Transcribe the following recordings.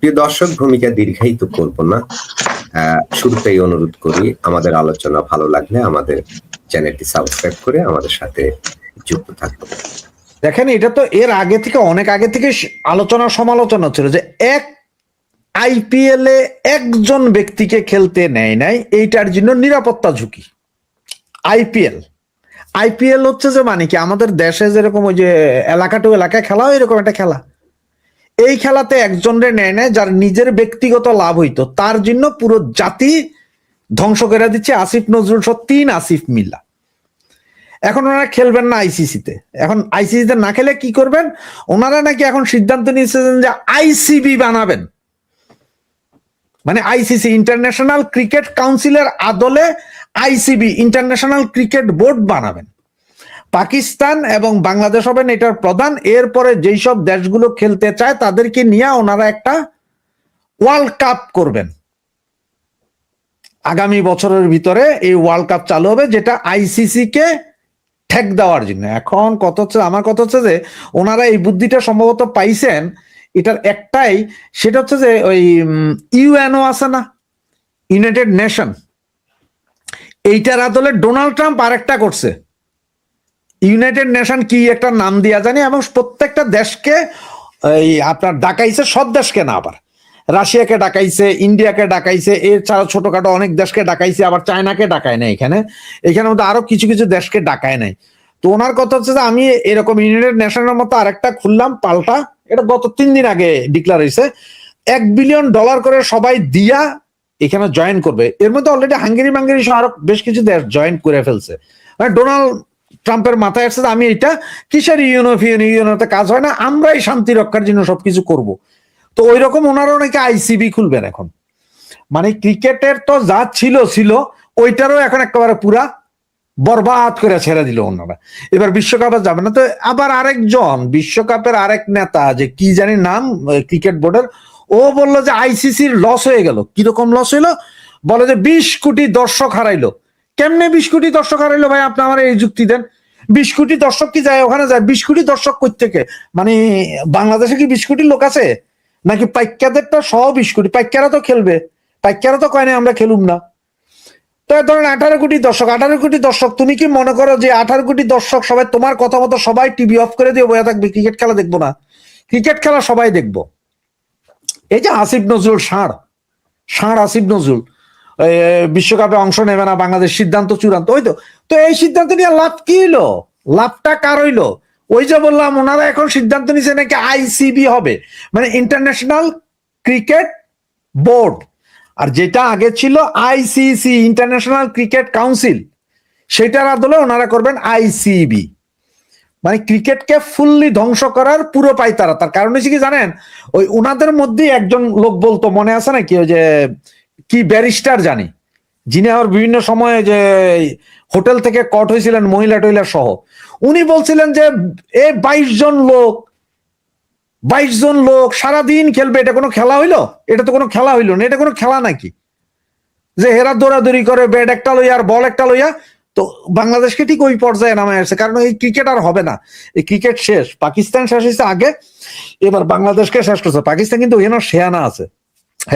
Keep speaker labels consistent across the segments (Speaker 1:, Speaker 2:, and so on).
Speaker 1: প্রিয় দর্শক, ভূমিকা দীর্ঘায়িত করব না। শুরুতেই অনুরোধ করি, আমাদের আলোচনা ভালো লাগলে আমাদের চ্যানেলটি সাবস্ক্রাইব করে আমাদের সাথে যুক্ত থাকুন
Speaker 2: দেখেন, এটা তো এর আগে থেকে, অনেক আগে থেকে আলোচনা, সমালোচনা ছিল যে এক আইপিএল এ একজন ব্যক্তিকে খেলতে নেয় নাই, এইটার জন্য নিরাপত্তা ঝুঁকি। আইপিএল আইপিএল হচ্ছে যে মানে কি, আমাদের দেশে যেরকম ওই যে এলাকা টু এলাকায় খেলা এরকম একটা খেলা। এই খেলাতে একজনরে নেয় নেয় যার নিজের ব্যক্তিগত লাভ হইতো। তার জন্য পুরো জাতি ধ্বংস করে দিচ্ছে আসিফ নজরুল সহ তিন আসিফ মিল্লা। এখন ওনারা খেলবেন না আইসিসিতে। এখন আইসিসিতে না খেলে কি করবেন? ওনারা নাকি এখন সিদ্ধান্ত নিয়েছেন যে আইসিবি বানাবেন। মানে আইসিসি ইন্টারন্যাশনাল ক্রিকেট কাউন্সিলের আদলে আইসিবি ইন্টারন্যাশনাল ক্রিকেট বোর্ড বানাবেন। পাকিস্তান এবং বাংলাদেশ হবেন এটার প্রধান। এরপরে যেই সব দেশগুলো খেলতে চায়, তাদেরকে নিয়ে ওনারা একটা ওয়ার্ল্ড কাপ করবেন। আগামী বছরের ভিতরে এই ওয়ার্ল্ড কাপ চালু হবে, যেটা আইসিসি কে ঠেক দেওয়ার জন্য। এখন কত হচ্ছে, আমার কথা হচ্ছে যে, ওনারা এই বুদ্ধিটা সম্ভবত পাইছেন, এটার একটাই, সেটা হচ্ছে যে ওই ইউএনও আছে না, ইউনাইটেড নেশন। এইটার আদলে ডোনাল্ড ট্রাম্প আরেকটা করছে। ইউনাইটেড নেশন কি একটা নাম দিয়া জানি এবং প্রত্যেকটা দেশকে, এই আপনার ডাকাইছে, সব দেশকে না আবার। রাশিয়াকে ডাকাইছে ইন্ডিয়াকে ডাকাইছে এছাড়া ছোটখাটো অনেক দেশকে ডাকাইছে, আবার চায়নাকে ডাকায় না এখানে। এখানে মধ্যে আরও কিছু কিছু দেশকে ডাকায় নাই। তো ওনার কথা হচ্ছে যে আমি এরকম ইউনাইটেড নেশনের মতো আরেকটা খুললাম, পাল্টা, এটা গত তিন দিন আগে ডিক্লার হয়েছে। এক বিলিয়ন ডলার করে সবাই দিয়া এখানে জয়েন করবে। এর মধ্যে অলরেডি হাঙ্গেরি মাঙ্গেরি সহ আরও বেশ কিছু দেশ জয়েন করে ফেলছে। মানে ডোনাল্ড ট্রাম্পের মাথায় আসছে আমি এটা কিসের ইউনো ফিউনো ইউনোতে কাজ হয় না, আমরাই শান্তি রক্ষার জন্য সবকিছু করব। তো ওই রকম ওনারও নাকি আইসিবি খুলবেন এখন। মানে ক্রিকেটের তো যা ছিল ছিল, ওইটারও এখন একেবারে পুরা বরবাদ করে ছেড়ে দিল ওনারা। এবার বিশ্বকাপে যাবে না। তো আবার আরেকজন, বিশ্বকাপের আরেক নেতা, যে কি জানি নাম ক্রিকেট বোর্ডের, ও বলল যে আইসিসির লস হয়ে গেল। কীরকম লস হইল? বলে যে বিশ কোটি দর্শক হারাইলো। কেমনে বিশ কোটি দর্শক হারাইলো ভাই? আপনি আমার এই যুক্তি দেন। বিশ কোটি দর্শক কি যায়? ওখানে যায়। বিশ কোটি দর্শক কই থেকে মানে বাংলাদেশে কি বিশ কোটি লোক আছে? নাকি পাইকাদেরটা সহ বিশ কোটি পাইকারা তো খেলবে। পাইকারা তো কয় না আমরা খেলুম না। তো ধরেন আঠারো কোটি দর্শক। আঠারো কোটি দর্শক, তুমি কি মনে করো যে আঠারো কোটি দর্শক সবাই তোমার কথা মতো সবাই টিভি অফ করে দিয়ে বয়ে থাকবে? ক্রিকেট খেলা দেখব না। ক্রিকেট খেলা সবাই দেখব। এই যে আসিফ নজরুল ষাঁড় ষাঁড় আসিফ নজরুল। বিশ্বকাপে অংশ নেবে না, বাংলাদেশ সিদ্ধান্ত চূড়ান্ত। ওই তো তো এই সিদ্ধান্ত নিয়ে লাভ কি হইল? লাভটা কার হইল? ওই যে বললাম, ওনারা এখন সিদ্ধান্ত নিছে নাকি আইসিবি হবে। মানে ইন্টারন্যাশনাল ক্রিকেট বোর্ড। আর যেটা আগে ছিল আইসিসি ইন্টারন্যাশনাল ক্রিকেট কাউন্সিল। সেটার আদলে ওনারা করবেন আইসিবি মানে ক্রিকেটকে ফুললি ধ্বংস করার পুরো পাই তারা তার কারণ হচ্ছে কি জানেন? ওই ওনাদের মধ্যে একজন লোক বলতো, মনে আছে নাকি? ওই যে কি ব্যারিস্টার জানি। যিনি আবার বিভিন্ন সময়ে যে হোটেল থেকে কট হয়েছিলেন, মহিলা টহিলা সহ। উনি বলছিলেন যে, এ বাইশ জন লোক, বাইশ জন লোক সারাদিন খেলবে, এটা কোনো খেলা হইল? এটা তো কোনো খেলা হইল না, এটা কোনো খেলা নাকি? যে হেরা দৌড়াদৌড়ি করে, ব্যাট একটা লইয়া আর বল একটা লইয়া, তো বাংলাদেশকে ঠিক ওই পর্যায়ে নামে আসছে, কারণ এই ক্রিকেট আর হবে না। এই ক্রিকেট শেষ, পাকিস্তান শেষ হয়েছে আগে, এবার বাংলাদেশকে শেষ করছে। পাকিস্তান কিন্তু এখানে শেয়ানা আছে।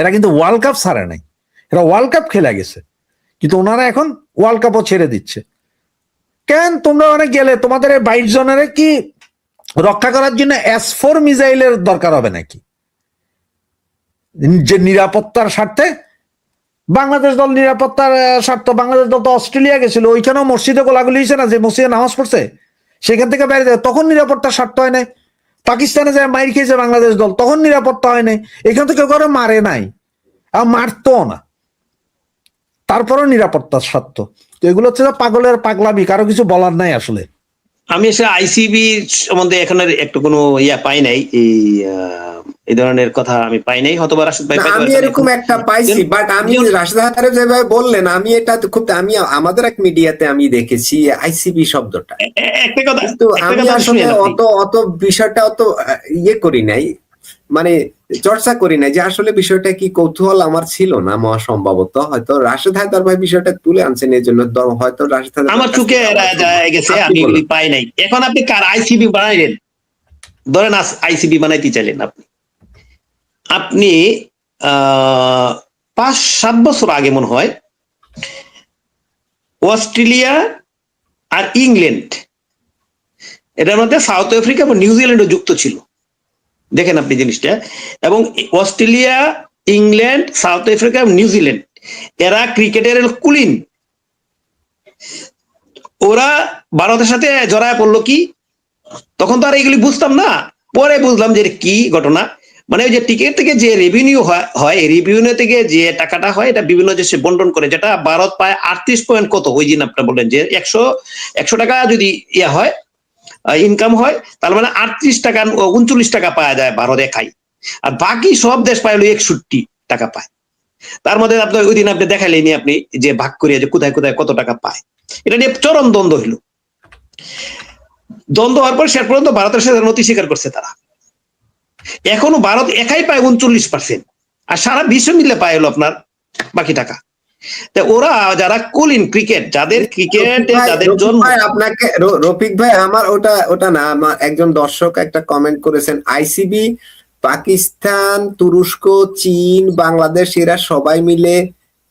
Speaker 2: এরা কিন্তু ওয়ার্ল্ড কাপ ছাড়ে নাই। এরা ওয়ার্ল্ড কাপ খেলে গেছে। কিন্তু ওনারা এখন ওয়ার্ল্ড কাপও ছেড়ে দিচ্ছে। কেন তোমরা অনেক গেলে? তোমাদের এই বাইশ জনের কি রক্ষা করার জন্য এস ফোর মিসাইলের দরকার হবে নাকি? যে নিরাপত্তার স্বার্থে? বাংলাদেশ দল নিরাপত্তার স্বার্থ। বাংলাদেশ দল তো অস্ট্রেলিয়া গেছিল। ওইখানেও মসজিদে গোলাগুলি হয়েছে না? যে মসজিদে নামাজ পড়ছে? সেখান থেকে বাইরে যায়। তখন নিরাপত্তার স্বার্থ হয় নাই। পাকিস্তানে যায়, মাইর খেয়েছে বাংলাদেশ দল। তখন নিরাপত্তা হয় নাই। এখান থেকে করে মারে নাই। আর মারতো না। তারপরেও নিরাপত্তার স্বার্থ। তো এগুলো হচ্ছে পাগলের পাগলামি কারও কিছু বলার নাই আসলে।
Speaker 3: আমি আসলে আইসিবি সম্বন্ধে এখন আর একটু কোনো ইয়া পাই নাই। এই আহ, এই ধরনের কথা আমি পাই নাই। হয়তো বা রাশিদ ভাই
Speaker 1: আমি। এরকম একটা পাইছি বাট আমি রাশেদ হায়দারে যেভাবে বললেন আমি এটা খুব আমি আমাদের এক মিডিয়াতে আমি দেখেছি আইসিবি শব্দটা।
Speaker 3: একটা কথা
Speaker 1: কিন্তু আমি আসলে অত অত বিষয়টা অত ইয়ে করি নাই। মানে চর্চা করি নাই যে আসলে বিষয়টা কি কৌতূহল আমার ছিল না মহা সম্ভবত। হয়তো রাশেদ হায়দার ভাই বিষয়টা তুলে আনছেন এই জন্য হয়তো রাশেদ হায়দার
Speaker 3: আমার চোখে যা গেছে আমি পাই নাই। এখন আপনি কার আইসিবি বানাইলেন? ধরেন আইসিবি বানাইতে চাইলেন আপনি। আপনি আহ, পাঁচ সাত বছর আগে মনে হয় অস্ট্রেলিয়া আর ইংল্যান্ড এটার মধ্যে সাউথ আফ্রিকা এবং নিউজিল্যান্ডও যুক্ত ছিল। দেখেন আপনি জিনিসটা। এবং অস্ট্রেলিয়া, ইংল্যান্ড, সাউথ আফ্রিকা এবং নিউজিল্যান্ড এরা ক্রিকেটের কুলিন। ওরা ভারতের সাথে জড়ায় পড়ল কি? তখন তো আর এগুলি বুঝতাম না। পরে বুঝলাম যে কি ঘটনা। মানে ওই যে টিকিট থেকে যে রেভিনিউ হয় রেভিনিউ থেকে যে টাকাটা হয়, এটা বিভিন্ন দেশে বন্টন করে, যেটা ভারত পায় আটত্রিশ পয়েন্ট কত? ওই দিন আপনার বললেন যে একশো একশো টাকা যদি ইয়া হয় ইনকাম হয়, তার মানে আটত্রিশ টাকা, উনচল্লিশ টাকা পাওয়া যায় ভারত একাই আর বাকি সব দেশ পায় হলো একষট্টি টাকা পায়। তার মধ্যে আপনার ওই দিন আপনি দেখালেনি আপনি যে ভাগ করিয়া যে কোথায় কোথায় কত টাকা পায়। এটা নিয়ে চরম দ্বন্দ্ব হইল। দ্বন্দ্ব হওয়ার পর শেষ পর্যন্ত ভারতের সাথে নথি স্বীকার করছে তারা। এখনও ভারত একাই পায় উনচল্লিশ পার্সেন্ট আর সারা বিশ্ব মিলে পায় হলো আপনার বাকি টাকা। ওরা যারা কুলিন ক্রিকেট যাদের ক্রিকেট যাদের
Speaker 1: ভাই, আপনাকে রফিক ভাই আমার ওটা ওটা না আমার একজন দর্শক একটা কমেন্ট করেছেন আইসিবি পাকিস্তান তুরস্ক চীন বাংলাদেশ এরা সবাই মিলে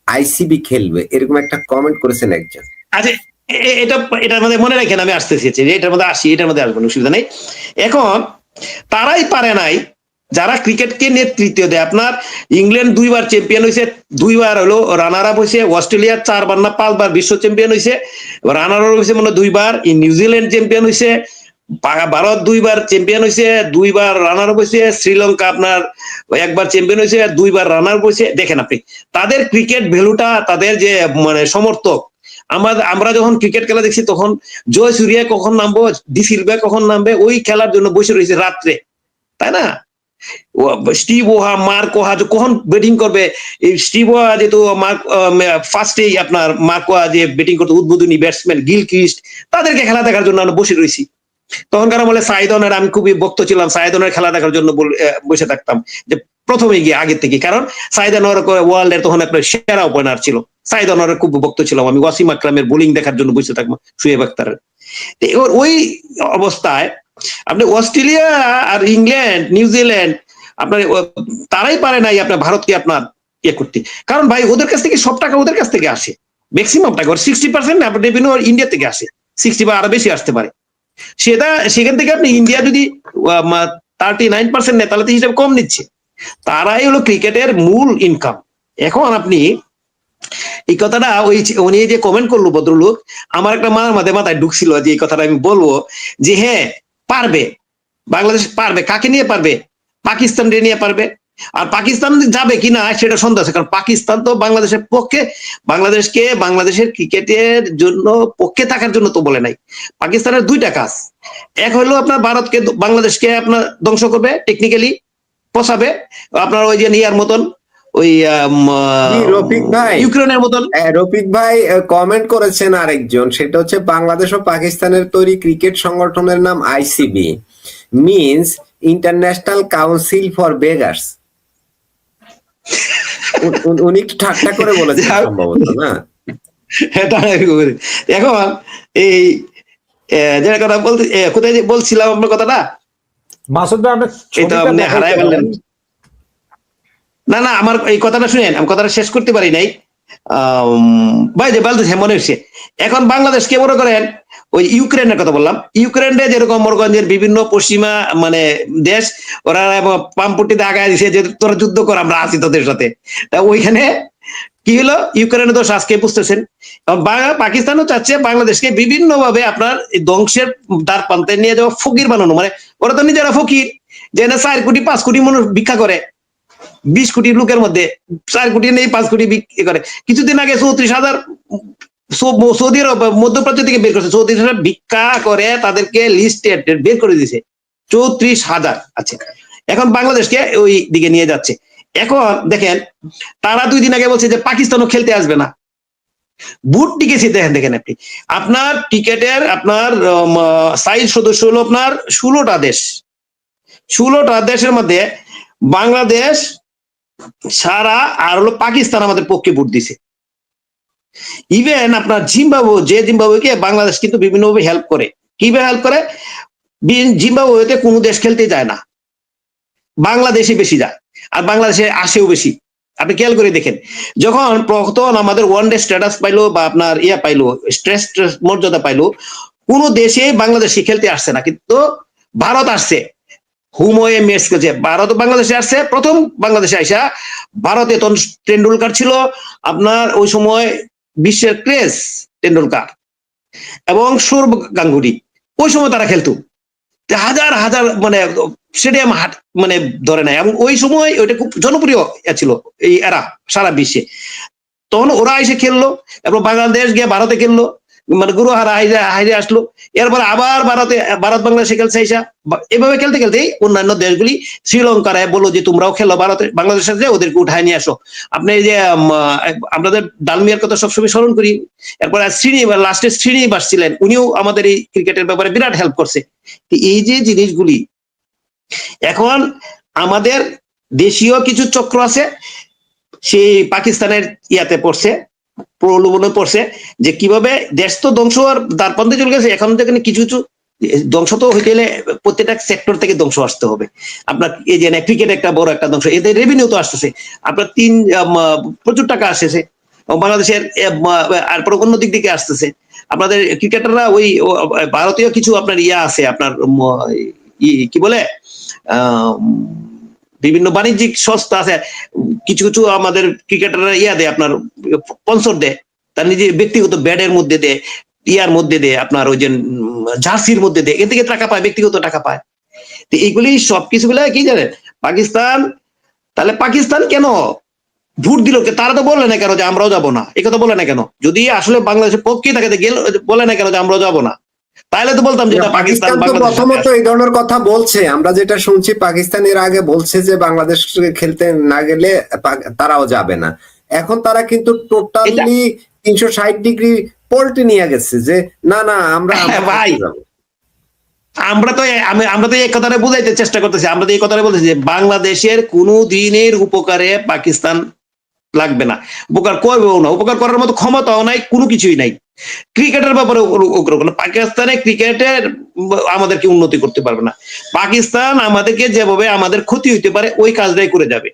Speaker 1: আইসিবি খেলবে এরকম একটা কমেন্ট করেছেন একজন।
Speaker 3: আচ্ছা এটা এটার মধ্যে মনে রাখেন আমি আসতেছি যে এটার মধ্যে আসি এটার মধ্যে আসব অসুবিধা নেই। এখন তারাই পারে নাই যারা ক্রিকেটকে নেতৃত্ব দেয়। আপনার ইংল্যান্ড দুইবার চ্যাম্পিয়ন হয়েছে দুইবার হলো রানার আপ হয়েছে অস্ট্রেলিয়া চারবার না পাঁচবার বিশ্ব চ্যাম্পিয়ন হয়েছে রানার আপ হয়েছে মানে দুইবার নিউজিল্যান্ড চ্যাম্পিয়ন হয়েছে ভারত দুইবার চ্যাম্পিয়ন হয়েছে দুইবার রানার আপ হয়েছে শ্রীলঙ্কা আপনার একবার চ্যাম্পিয়ন হয়েছে দুইবার রানার আপ হয়েছে দেখেন আপনি, তাদের ক্রিকেট ভ্যালুটা, তাদের যে মানে সমর্থক, আমরা আমরা যখন ক্রিকেট খেলা দেখছি তখন জয় সূর্যা কখন নামবো, ডি কখন নামবে, ওই খেলার জন্য বসে রয়েছে রাত্রে। তাই না? স্টিভ ওহা, মার্ক ওহা কখন ব্যাটিং করবে? স্টিভ ওহা যেহেতু মার্ক ফার্স্টেই আপনার মার্ক ওহা যে ব্যাটিং করতে উদ্বোধনী ব্যাটসম্যান গিল ক্রিস্ট তাদেরকে খেলা দেখার জন্য আমরা বসে রয়েছি। তখনকার আমলে সাইদনের, আমি খুবই বক্ত ছিলাম, সাইদনের খেলা দেখার জন্য বসে থাকতাম, যে প্রথমে গিয়ে আগের থেকে। কারণ সাইদানোর ওয়ার্ল্ডের তখন একটা সেরা ওপেনার ছিল। সাইদানোর খুব ভক্ত ছিলাম আমি, ওয়াসিম আকরামের বোলিং দেখার জন্য বসে থাকব শুয়েব আক্তারের ওই অবস্থায় আপনি অস্ট্রেলিয়া আর ইংল্যান্ড নিউজিল্যান্ড আপনার তারাই পারে নাই আপনার ভারতকে আপনার ইয়ে করতে। কারণ ভাই, ওদের কাছ থেকে সব টাকা ওদের কাছ থেকে আসে। ম্যাক্সিমাম টাকা সিক্সটি পার্সেন্ট আপনার রেভিনিউ ইন্ডিয়া থেকে আসে। সিক্সটি বা আরও বেশি আসতে পারে। সেটা, সেখান থেকে আপনি ইন্ডিয়া যদি থার্টি নাইন পার্সেন্ট নেয়, তাহলে তো হিসাব কম নিচ্ছে। তারাই হলো ক্রিকেটের মূল ইনকাম এখন আপনি, এই কথাটা ওই উনি যে কমেন্ট করল ভদ্রলোক, আমার একটা মার মাথায় মাথায় ঢুকছিল যে এই কথাটা আমি বলব যে হ্যাঁ পারবে। বাংলাদেশ পারবে। কাকে নিয়ে পারবে? পাকিস্তান নিয়ে পারবে? আর পাকিস্তান যাবে কিনা সেটা সন্দেহ আছে, কারণ পাকিস্তান তো বাংলাদেশের পক্ষে, বাংলাদেশকে বাংলাদেশের ক্রিকেটের জন্য পক্ষে থাকার জন্য তো বলে নাই। পাকিস্তানের দুইটা কাজ। এক হলো আপনার ভারতকে, বাংলাদেশকে আপনার ধ্বংস করবে টেকনিক্যালি পচাবে আপনার ওই যে নিয়ার মতন ওই
Speaker 1: রফিক ভাই।
Speaker 3: ইউক্রেনের মতন
Speaker 1: রফিক ভাই কমেন্ট করেছেন আরেকজন। সেটা হচ্ছে বাংলাদেশ ও পাকিস্তানের তৈরি ক্রিকেট সংগঠনের নাম ICB means international council for beggars উনি একটু ঠাট্টা করে বলেছেন। সম্ভবত না?
Speaker 3: এটা এখন এই আহ, যেটা কথা বলতে কোথায় বলছিলাম আপনার কথাটা?
Speaker 2: মাসুদ ভাই আপনি
Speaker 3: এই হারাই ফেললেন। না না, আমার এই কথাটা শুনেন, আমি কথাটা শেষ করতে পারি নাই। ভাই, যে বলতেছে মনে হচ্ছে। এখন বাংলাদেশ কে মনে করেন? ওই ইউক্রেনের কথা বললাম। ইউক্রেনে যেরকম মরগঞ্জের বিভিন্ন পশ্চিমা মানে দেশ, ওরা পাম্পটিতে আগায় দিছে যে তোরা যুদ্ধ কর, আমরা আছি তোদের সাথে। তা ওইখানে কি হলো? ইউক্রেনের দোষ আজকে বুঝতেছেন। পাকিস্তানও চাচ্ছে বাংলাদেশকে বিভিন্ন ভাবে আপনার ধ্বংসের দ্বার প্রান্তে নিয়ে যাওয়া ফকির বানানো। মানে ওরা তো নিজেরা ফকির। যে না চার কোটি, পাঁচ কোটি মানুষ ভিক্ষা করে। বিশ কোটি লোকের মধ্যে চার কোটি নেই, পাঁচ কোটি বিক্রি করে। কিছুদিন আগে চৌত্রিশ হাজার সৌদি আরব, মধ্যপ্রাচ্য থেকে বের করছে। চৌত্রিশ হাজার ভিক্ষা করে তাদেরকে লিস্টেড বের করে দিয়েছে। চৌত্রিশ হাজার আছে। এখন বাংলাদেশকে ওই দিকে নিয়ে যাচ্ছে। এখন দেখেন, তারা দুই দিন আগে বলছে যে পাকিস্তানও খেলতে আসবে না। বুট টিকেছে, দেখেন দেখেন আপনি। আপনার টিকেটের, আপনার সাইজ সদস্য হলো আপনার ষোলোটা দেশ। ষোলোটা দেশের মধ্যে বাংলাদেশ সারা আর হলো পাকিস্তান আমাদের পক্ষে ভোট দিছে। ইভেন আপনার জিম্বাবু যে জিম্বাবুকে বাংলাদেশ কিন্তু বিভিন্নভাবে হেল্প করে। কীভাবে হেল্প করে? জিম্বাবুয়েতে কোনো দেশ খেলতে যায় না। বাংলাদেশে বেশি যায়, আর বাংলাদেশে আসেও বেশি। আপনি খেয়াল করে দেখেন, যখন প্রথম আমাদের ওয়ান ডে স্ট্যাটাস পাইলো বা আপনার ইয়া পাইলো স্ট্রেস মর্যাদা পাইলো, কোনো দেশে বাংলাদেশে খেলতে আসছে না। কিন্তু ভারত আসছে। হুময়ে ম্যাচ খেলছে ভারত বাংলাদেশে আসছে। প্রথম বাংলাদেশে আইসা ভারতে তখন টেন্ডুলকার ছিল। আপনার ওই সময় বিশ্বের ক্রেস টেন্ডুলকার এবং সৌরভ গাঙ্গুলি। ওই সময় তারা খেলতো। হাজার হাজার মানে স্টেডিয়াম হাট মানে ধরে নেয় এবং ওই সময় ওইটা খুব জনপ্রিয় ছিল এই এরা সারা বিশ্বে। তখন ওরা এসে খেললো। এবং বাংলাদেশ গিয়ে ভারতে খেললো। মানে গুরু হারা হাইরে হাইরে আসলো। এরপর আবার ভারতে, ভারত বাংলাদেশে খেলছে বা- এভাবে খেলতে খেলতে অন্যান্য দেশগুলি, শ্রীলঙ্কার বলল যে, তোমরাও খেলো ভারতে, বাংলাদেশের সাথে ওদেরকে উঠায় নিয়ে আসো। আপনি যে আমাদের ডালমিয়ার কথা সবসময় স্মরণ করি। এরপর শ্রীনিবাস লাস্টে শ্রীনিবাস ছিলেন। উনিও আমাদের এই ক্রিকেটের ব্যাপারে বিরাট হেল্প করছে। এই যে জিনিসগুলি, এখন আমাদের দেশীয় কিছু চক্র আছে, সেই পাকিস্তানের ইয়াতে পড়ছে। প্রলোভনে পড়ছে যে কীভাবে দেশ তো ধ্বংস আর দ্বারপন্থে চলে গেছে এখন যেখানে কিছু কিছু ধ্বংস তো হইতে গেলে প্রত্যেকটা সেক্টর থেকে ধ্বংস আসতে হবে। আপনার এই যে ক্রিকেট একটা বড় একটা ধ্বংস এদের রেভিনিউ তো আসতেছে। আপনার তিন প্রচুর টাকা আসতেছে। বাংলাদেশের তারপর অন্য দিক থেকে আসতেছে। আপনাদের ক্রিকেটাররা ওই ভারতীয় কিছু আপনার ইয়া আছে আপনার কি বলে আহ, বিভিন্ন বাণিজ্যিক সংস্থা আছে, কিছু কিছু আমাদের ক্রিকেটাররা ইয়া দেয় আপনার স্পন্সর দেয়। তার নিজে ব্যক্তিগত ব্যাডের মধ্যে দেয়, ইয়ার মধ্যে দেয়, আপনার ওই যে জার্সির মধ্যে দেয়। এর থেকে টাকা পায়, ব্যক্তিগত টাকা পায়। তো এইগুলি সবকিছু গুলা কি জানেন? পাকিস্তান, তাহলে পাকিস্তান কেন ভোট দিল? তারা তো বলে না কেন যে আমরাও যাব না? কথা বলে না কেন? যদি আসলে বাংলাদেশের পক্ষে থাকে গেল, বলে না কেন যে আমরাও যাব না? তাহলে তো বলতাম যেটা পাকিস্তান
Speaker 1: পাকিস্তান প্রথমত এই ধরনের কথা বলছে। আমরা যেটা শুনছি পাকিস্তান এর আগে বলছে যে বাংলাদেশ খেলতে না গেলে তারাও যাবে না। এখন তারা কিন্তু টোটালি তিনশো ষাট ডিগ্রি পল্টে নিয়ে গেছে যে না না আমরা আমরা
Speaker 3: হ্যাঁ, ভাই। আমরা তো আমি আমরা তো এই কথাটা বুঝাইতে চেষ্টা করতেছি। আমরা তো এই কথাটা বলতেছি যে বাংলাদেশের কোনো দিনের উপকারে পাকিস্তান লাগবে না। উপকার করবেও না। উপকার করার মতো ক্ষমতাও নাই কোনো কিছুই নাই। ক্রিকেটের ব্যাপারে পাকিস্তানে ক্রিকেটের আমাদেরকে উন্নতি করতে পারবে না। পাকিস্তান আমাদেরকে যেভাবে আমাদের ক্ষতি হইতে পারে, ওই কাজটাই করে যাবে।